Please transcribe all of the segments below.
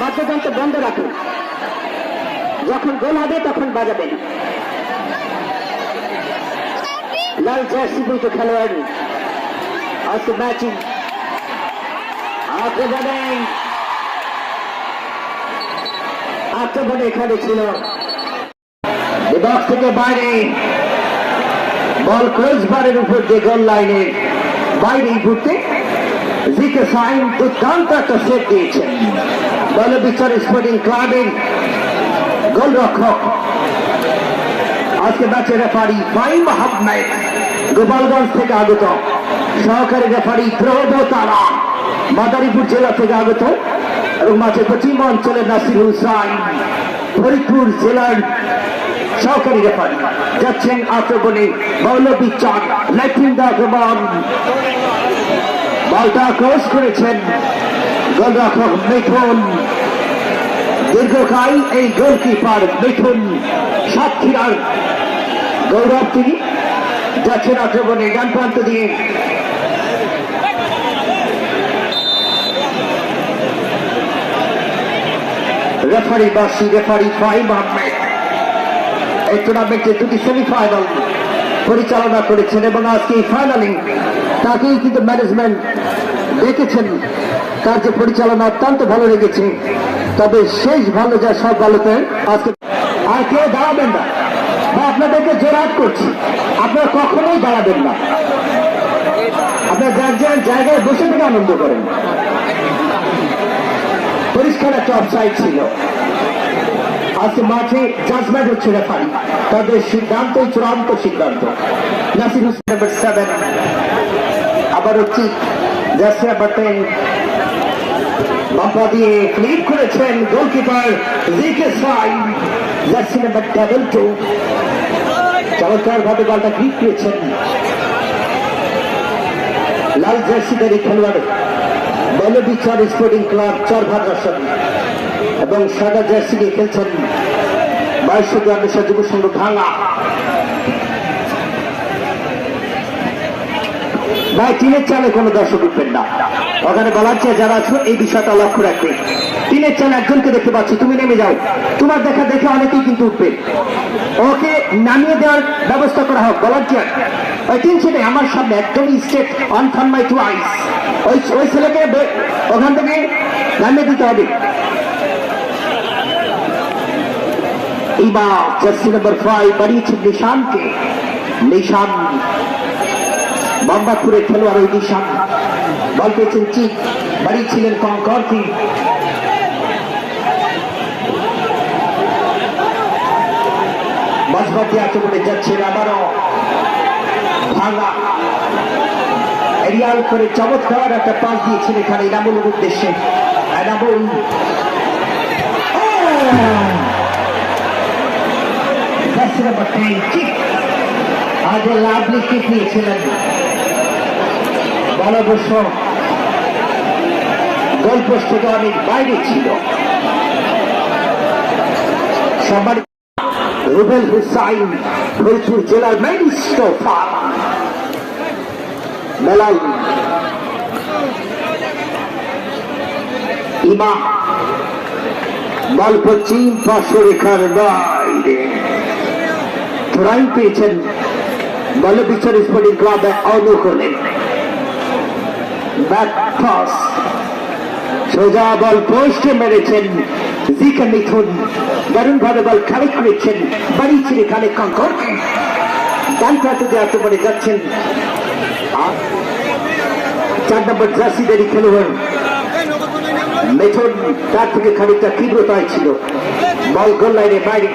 বাদ্যযন্ত্র বন্ধ রাখুন যখন গোল হবে, তখন বাজাবেন লাল জার্সি বুঝে খেলোয়াড়। আজকে ম্যাচিং। আক্রমণে আক্রমণে এখানে ছিল। বিভাগ থেকে বাইরে। বল ক্রসবারের উপর দিয়ে গোল লাইনের বাইরে ঘুরতে জিকে সাইন দুর্দান্ত একটা সেট দিয়েছেন বল বিচার স্পোর্টিং ক্লাবের গোলরক্ষক। আজকে ম্যাচের রেফারি ফাইম আহমেদ গোপালগঞ্জ থেকে আগত। সহকারী রেফারি প্রভব তারা মাদারীপুর জেলা থেকে আগত। এবং মাঝে পশ্চিম অঞ্চলের নাসির হুসাইন ফরিদপুর জেলার সহকারী রেফারি যাচ্ছেন আক্রমণে মৌলবী চাঁদ লেফটেন্ট আক্রমণ বলটা ক্রস করেছেন গোলরক্ষক মিঠুন। দীর্ঘকাল এই গোলকিপার মিঠুন সাতক্ষীরার গৌরব তিনি যাচ্ছেন আক্রমণে ডান প্রান্ত দিয়ে। রেফারি বাসি, রেফারি ফাইম আহমেদ এই টুর্নামেন্টে দুটি সেমিফাইনাল পরিচালনা করেছেন এবং আজকে এই ফাইনালিং তাকেই কিন্তু ম্যানেজমেন্ট দেখেছেন তার যে পরিচালনা অত্যন্ত ভালো লেগেছে। তবে শেষ ভালো যা সব ভালোতে আজকে আর কেউ দাঁড়াবেন না। বা আপনাদেরকে জোরাট করছি। আপনারা কখনোই দাঁড়াবেন না। আপনার যার যার জায়গায় বসে থেকে আনন্দ করেন। পরিষ্কার একটা অফসাইড ছিল। আজকে মাঠে জাজমেন্ট হচ্ছে রেফারি তাদের সিদ্ধান্তই চূড়ান্ত সিদ্ধান্ত। নাসির হোসেন নাম্বার সেভেন আবার হচ্ছে জাসিয়া বাটেন বাম্পা দিয়ে ক্লিপ করেছেন goalkeeper G K Sai. Jersey number double two চমৎকার ভাবে বলটা ক্লিপ করেছেন। লাল জার্সিদারি খেলোয়াড় বলবি চার স্পোর্টিং ক্লাব চার ভাদ্রাসন এবং সাদা জার্সি দিয়ে খেলছেন। বাইশ গ্রামের যুব সংঘ ভাঙা। ভাই, টিনের চালে কোনো দর্শক উঠবেন না। ওখানে বলার চেয়ে যারা আছো, এই বিষয়টা লক্ষ্য রাখবে টিনের চালে একজনকে দেখতে পাচ্ছি, তুমি নেমে যাও। তোমার দেখা দেখে অনেকেই কিন্তু উঠবে। ওকে নামিয়ে দেওয়ার ব্যবস্থা করা হোক, বলার চেয়ার ওই তিন ছেলে, আমার সামনে একদমই স্টেট অন ফন মাই টু আইস ওই ওই ছেলেকে ওখান থেকে নামিয়ে দিতে হবে। এইবার জার্সি নম্বর ফাইভ বাড়িয়েছেন নিশানকে। নিশান মোহাম্মদপুরের খেলোয়াড় ওই নিশান বল পেয়েছেন চিক বাড়িয়েছিলেন কঙ্করকে মাঝমাঠে আক্রমণে যাচ্ছেন আবারও ভাঙা। এরিয়াল করে চমৎকার একটা পাস দিয়েছেন এখানে এনামুলের উদ্দেশ্যে। এনামুল। টেন চিক আগে লাভলি কিক নিয়েছিলেন বল অবশ্য গোলপোস্ট থেকে অনেক বাইরে ছিল। সম্মানিত রুবেল হুসাইন ফরিদপুর জেলার বেলাল ইমা বল পশ্চিম পার্শ্ব বাইরে। পেয়েছেন বলে বিচার স্পোর্টিং ক্লাবে অনুকূলে ব্যাক পাস সোজা বল পোস্টে মেরেছেন জিকে মিথুন দারুণ ভাবে বল খালি করেছেন বাড়ি ছিঁড়ে খালে কঙ্কর ডান প্রান্ত দিয়ে আক্রমণে যাচ্ছেন চার নম্বর জার্সিদারি খেলোয়াড় মিথুন তার থেকে খানিকটা তীব্রতায় ছিল বল গোল লাইনে বাইরে।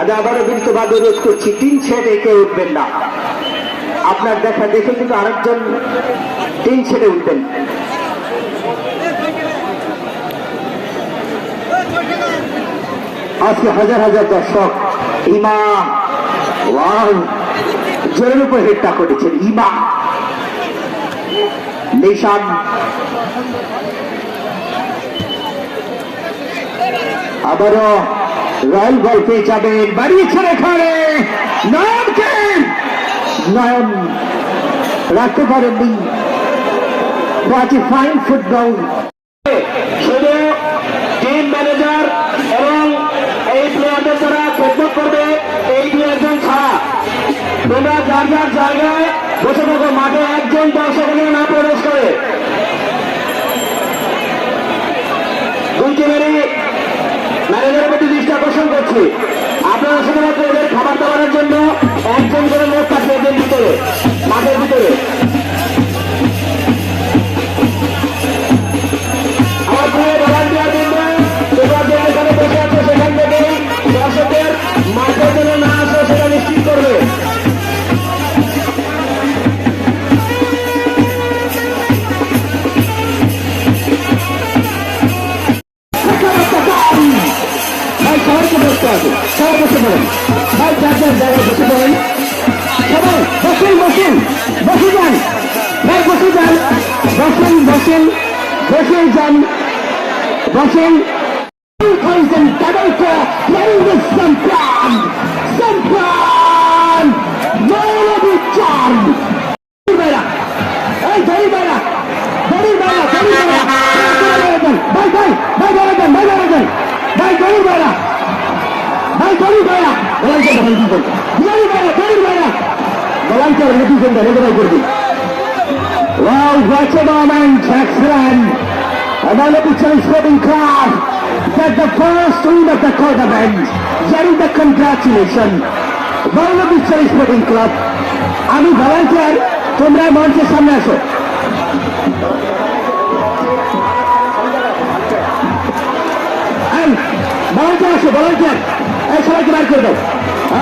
আমি আবারও বিনীতভাবে অনুরোধ করছি। তিন ছেড়ে কেউ উঠবেন না। আপনার দেখা দেখে কিন্তু আরেকজন তিন ছেড়ে উঠবেন। আজকে হাজার হাজার দর্শক, ইমা জোরের উপর হেডটা করেছেন, ইমা। নিশান। আবারও রয়্যাল বল পেয়ে যাবেন, বাড়িয়েছেন এখানে নয়নকে নয়ন রাখতে পারেননি। হোয়াট ফাইন ফুটবল শুধু টিম ম্যানেজার এবং এই প্লেয়ারদের করবে, এই দু একজন ছাড়া। তোমরা যার যার জায়গায় বসে থাকো, মাঠে একজন না প্রবেশ করে। ম্যানেজারের প্রতি দৃষ্টি আকর্ষণ করছি। শুধুমাত্র ওদের খাবার দাবারের জন্য একজন করে লোক পাঠিয়ে দেন ভিতরে মাঠের ভিতরে। হবে সবাই বসে পড়েন ভাই যার যার জায়গায় বসে পড়েন সবাই, বসেন বসেন। বসে যান। ভাই, বসে যান। বসেন বসেন। বসে যান। বসেন। Poison তাদেরকে পরিবে সম্প্রাণ। সম্প্রাণ। মৌলবী চান। বেড়া এই ধরি বেড়া ধরি বেড়া ধরি বেড়া ভাই ভাই ভাই বেড়া দেন ভাই বেড়া দেন ভাই বলান করে Wow, what a moment, excellent! Another picture is Sporting Club. Get the first win of the tournament. Getting the congratulations. Picture is Sporting Club. আমি ভলান্টিয়ার তোমরা মঞ্চের সামনে এই ভলান্টিয়ার আসো ভলান্টিয়ার সবাইকে বার করে দাও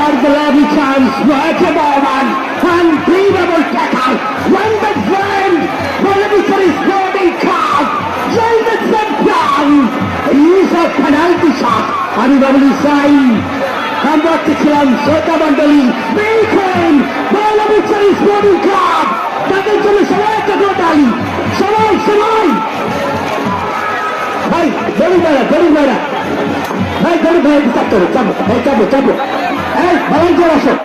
আর the lovely chance what a moment unbelievable tackle won the friend Montevideo Sporting Club join the champion is a penalty shot আমি বাবুলি সাই আমরা ছিলাম শ্রোতা মন্ডলী দেখেন ভাইরা ভাই গরিব চাবো ভাই চাবো চাবো এই ভলান্টিয়ার আসো